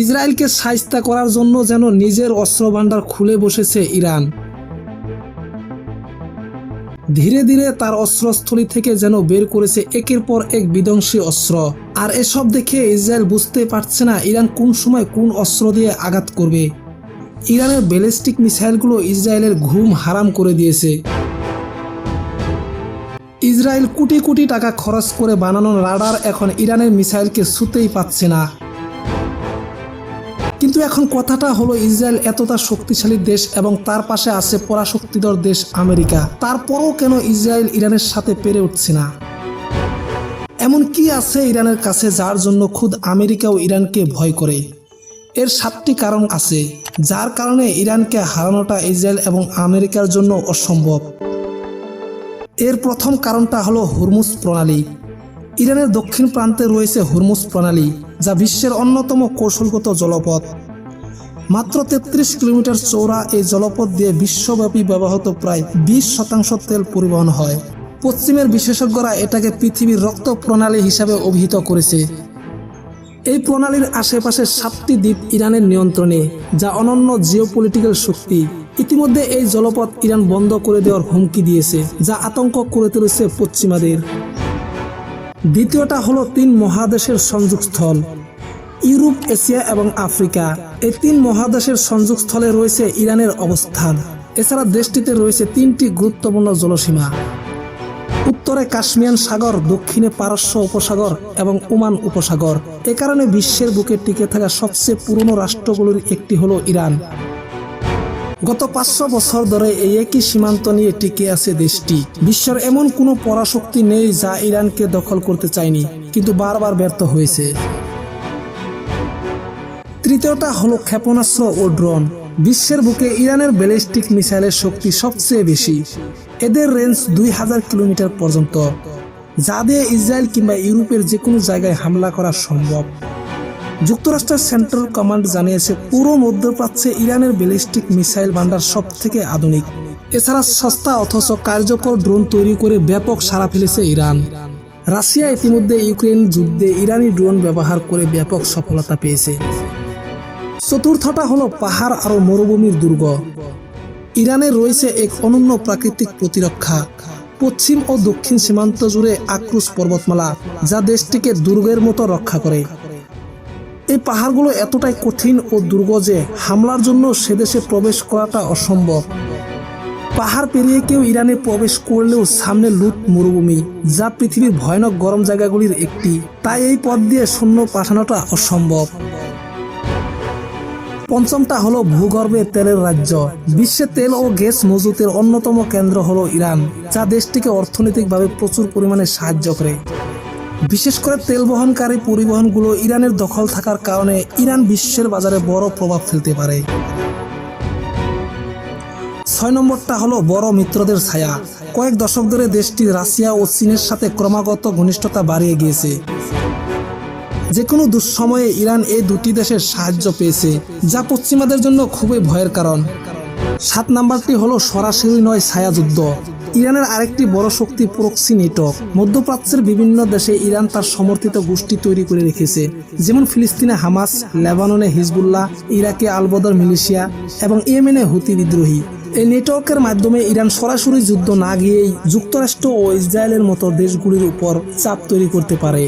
ইসরায়েলকে সাইস্তা করার জন্য যেন নিজের অস্ত্র ভাণ্ডার খুলে বসেছে ইরান। ধীরে ধীরে তার অস্ত্রস্থলী থেকে যেন বের করেছে একের পর এক বিধ্বংসী অস্ত্র। আর এসব দেখে ইসরায়েল বুঝতে পারছে না ইরান কোন সময় কোন অস্ত্র দিয়ে আঘাত করবে। ইরানের ব্যালিস্টিক মিসাইলগুলো ইসরায়েলের ঘুম হারাম করে দিয়েছে। ইসরায়েল কোটি কোটি টাকা খরচ করে বানানো রাডার এখন ইরানের মিসাইলকে ছুতেই পাচ্ছে না। কিন্তু এখন কথাটা হলো ইসরায়েল এতটা শক্তিশালী দেশ এবং তার পাশে আছে পরাশক্তিধর দেশ আমেরিকা। তারপরও কেন ইসরায়েল ইরানের সাথে পেরে উঠছে না? এমন কি আছে ইরানের কাছে যার জন্য খুদ আমেরিকাও ইরানকে ভয় করে? এর সাতটি কারণ আছে, যার কারণে ইরানকে হারানোটা ইসরায়েল এবং আমেরিকার জন্য অসম্ভব। এর প্রথম কারণটা হলো হুরমুজ প্রণালী। ইরানের দক্ষিণ প্রান্তে রয়েছে হুরমুজ প্রণালী, যা বিশ্বের অন্যতম কৌশলগত জলপথ। মাত্র তেত্রিশ কিলোমিটার চৌড়া এই জলপথ দিয়ে বিশ্বব্যাপী ব্যবহৃত প্রায় বিশ শতাংশ তেল পরিবহন হয়। পশ্চিমের বিশেষজ্ঞরা এটাকে পৃথিবীর রক্ত প্রণালী হিসাবে অভিহিত করেছে। এই প্রণালীর আশেপাশে সাতটি দ্বীপ ইরানের নিয়ন্ত্রণে, যা অনন্য জিওপলিটিক্যাল শক্তি। ইতিমধ্যে এই জলপথ ইরান বন্ধ করে দেওয়ার হুমকি দিয়েছে, যা আতঙ্ক করে তুলেছে পশ্চিমাদের। দ্বিতীয়টা হলো তিন মহাদেশের সংযোগস্থল, ইউরোপ, এশিয়া এবং আফ্রিকা। এই তিন মহাদেশের সংযোগস্থলে রয়েছে ইরানের অবস্থান। এছাড়া দেশটিতে রয়েছে তিনটি গুরুত্বপূর্ণ জলসীমা। উত্তরে কাশ্মীয়ান সাগর, দক্ষিণে পারস্য উপসাগর এবং ওমান উপসাগর। এ কারণে বিশ্বের বুকে টিকে থাকা সবচেয়ে পুরনো রাষ্ট্রগুলির একটি হলো ইরান। গত পাঁচশো বছর ধরে এই একই সীমান্ত নিয়ে টিকে আছে দেশটি। বিশ্বের এমন কোনো পরাশক্তি নেই যা ইরানকে দখল করতে চায়নি, কিন্তু বারবার ব্যর্থ হয়েছে। তৃতীয়টা হলো ক্ষেপণাস্ত্র ও ড্রোন। বিশ্বের বুকে ইরানের ব্যালিস্টিক মিসাইলের শক্তি সবচেয়ে বেশি। এদের রেঞ্জ দুই হাজার কিলোমিটার পর্যন্ত। যা দিয়ে ইসরায়েল কিংবা ইউরোপের যে কোনো জায়গায় হামলা করা সম্ভব। যুক্তরাষ্ট্রের সেন্ট্রাল কমান্ড জানিয়েছে পুরো মধ্যপ্রাচ্যে ইরানের ব্যালিস্টিক মিসাইল ভান্ডার সব থেকে আধুনিক। এছাড়া সস্তা অথচ কার্যকর ড্রোন তৈরি করে ব্যাপক সাড়া ফেলেছে ইরান। রাশিয়া ইতিমধ্যে ইউক্রেন যুদ্ধে ইরানি ড্রোন ব্যবহার করে ব্যাপক সফলতা পেয়েছে। চতুর্থটা হলো পাহাড় আর মরুভূমির দুর্গ। ইরানে রয়েছে এক অনন্য প্রাকৃতিক প্রতিরক্ষা। পশ্চিম ও দক্ষিণ সীমান্ত জুড়ে আক্রুশ পর্বতমালা, যা দেশটিকে দুর্গের মতো রক্ষা করে। এই পাহাড়গুলো এতটাই কঠিন ও দুর্গ যে হামলার জন্য সে দেশে প্রবেশ করাটা অসম্ভব। পাহাড় পেরিয়ে কেউ ইরানে প্রবেশ করলেও সামনে লুট মরুভূমি, যা পৃথিবীর ভয়ানক গরম জায়গাগুলির একটি। তাই এই পথ দিয়ে সৈন্য পাঠানোটা অসম্ভব। পঞ্চমটা হলো ভূগর্ভে তেলের রাজ্য। বিশ্বে তেল ও গ্যাস মজুতের অন্যতম কেন্দ্র হলো ইরান, যা দেশটিকে অর্থনৈতিকভাবে প্রচুর পরিমাণে সাহায্য করে। বিশেষ করে তেল বহনকারী পরিবহনগুলো ইরানের দখল থাকার কারণে ইরান বিশ্বের বাজারে বড় প্রভাব ফেলতে পারে। ছয় নম্বরটা হলো বড় মিত্রদের ছায়া। কয়েক দশক ধরে দেশটি রাশিয়া ও চীনের সাথে ক্রমাগত ঘনিষ্ঠতা বাড়িয়ে গিয়েছে। যে কোনো দুঃসময়ে ইরান এই দুটি দেশের সাহায্য পেয়েছে, যা পশ্চিমাদের জন্য খুবই ভয়ের কারণ। সাত নাম্বারটি হলো সরাসরি নয় ছায়াযুদ্ধ ইরানের আরেকটি বড় শক্তি প্রক্সি নেটওয়ার্ক মধ্যপ্রাচ্যের বিভিন্ন দেশে ইরান তার সমর্থিত গোষ্ঠী তৈরি করে রেখেছে, যেমন ফিলিস্তিনে হামাস, লেবাননে হিজবুল্লাহ, ইরাকে আলবদর মিলিশিয়া এবং ইয়েমেনে হুতি বিদ্রোহী। এই নেটওয়ার্কের মাধ্যমে ইরান সরাসরি যুদ্ধ না গিয়েই যুক্তরাষ্ট্র ও ইসরায়েলের মতো দেশগুলির উপর চাপ তৈরি করতে পারে।